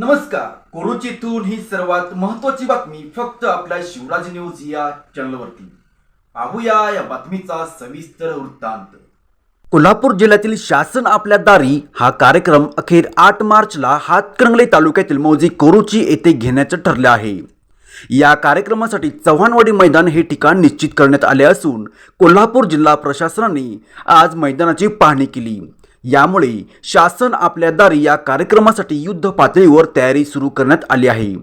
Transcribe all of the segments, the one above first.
नमस्कार. कोरोचीतून ही सर्वात महत्वाची बातमी फक्त आपल्या शिवराज न्यूज या चॅनलवरती. पाहूया या बातमीचा सविस्तर वृत्तांत. कोल्हापूर जिल्ह्यातील शासन आपल्या दारी हा कार्यक्रम अखेर आठ मार्चला हातकणंगले तालुक्यातील मौजी कोरोची येथे घेण्याचं ठरले आहे. या कार्यक्रमासाठी चव्हाणवाडी मैदान हे ठिकाण निश्चित करण्यात आले असून कोल्हापूर जिल्हा प्रशासनाने आज मैदानाची पाहणी केली. यामुळे शासन आपल्या दारी या कार्यक्रमासाठी युद्ध पातळीवर तयारी सुरू करण्यात आली आहे.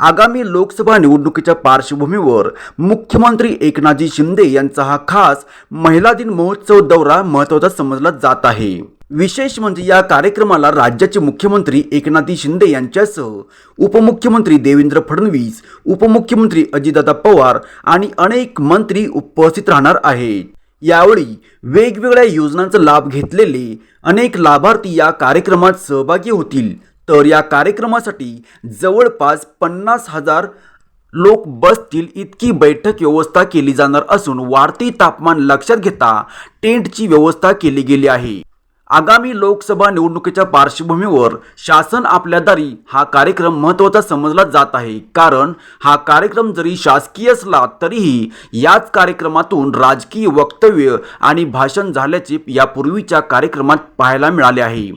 आगामी लोकसभा निवडणुकीच्या पार्श्वभूमीवर मुख्यमंत्री एकनाथजी शिंदे यांचा हा खास महिला दिन महोत्सव दौरा महत्त्वाचा समजला जात आहे. विशेष म्हणजे या कार्यक्रमाला राज्याचे मुख्यमंत्री एकनाथजी शिंदे यांच्यासह उपमुख्यमंत्री देवेंद्र फडणवीस उपमुख्यमंत्री अजितदादा पवार आणि अनेक मंत्री उपस्थित राहणार आहेत. यावेळी वेगवेगळ्या योजनांचा लाभ घेतलेले अनेक लाभार्थी या कार्यक्रमात सहभागी होतील. तर या कार्यक्रमासाठी जवळपास पन्नास हजार लोक बसतील इतकी बैठक व्यवस्था केली जाणार असून वाढती तापमान लक्षात घेता टेंटची व्यवस्था केली गेली आहे. आगामी लोकसभा निवडणुकीच्या पार्श्वभूमीवर शासन आपल्या दारी हा कार्यक्रम महत्त्वाचा समजला जात आहे. कारण हा कार्यक्रम जरी शासकीय असला तरीही याच कार्यक्रमातून राजकीय वक्तव्य आणि भाषण झाल्याचे यापूर्वीच्या कार्यक्रमात पाहायला मिळाले आहे.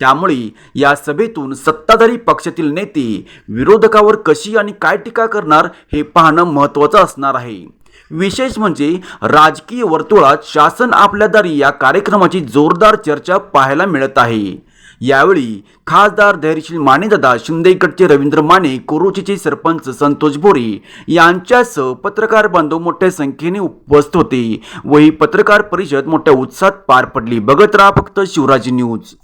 त्यामुळे या सभेतून सत्ताधारी पक्षातील नेते विरोधकावर कशी आणि काय टीका करणार हे पाहणं महत्त्वाचं असणार आहे. विशेष म्हणजे राजकीय वर्तुळात शासन आपल्या दारी या कार्यक्रमाची जोरदार चर्चा पाहायला मिळत आहे. यावेळी खासदार धैर्यशील मानेदादा शिंदेगडचे रवींद्र माने कोरोचीचे सरपंच संतोष बोरे यांच्यासह पत्रकार बांधव मोठ्या संख्येने उपस्थित होते व ही पत्रकार परिषद मोठ्या उत्साहात पार पडली. बघत राहा फक्त शिवराजी न्यूज.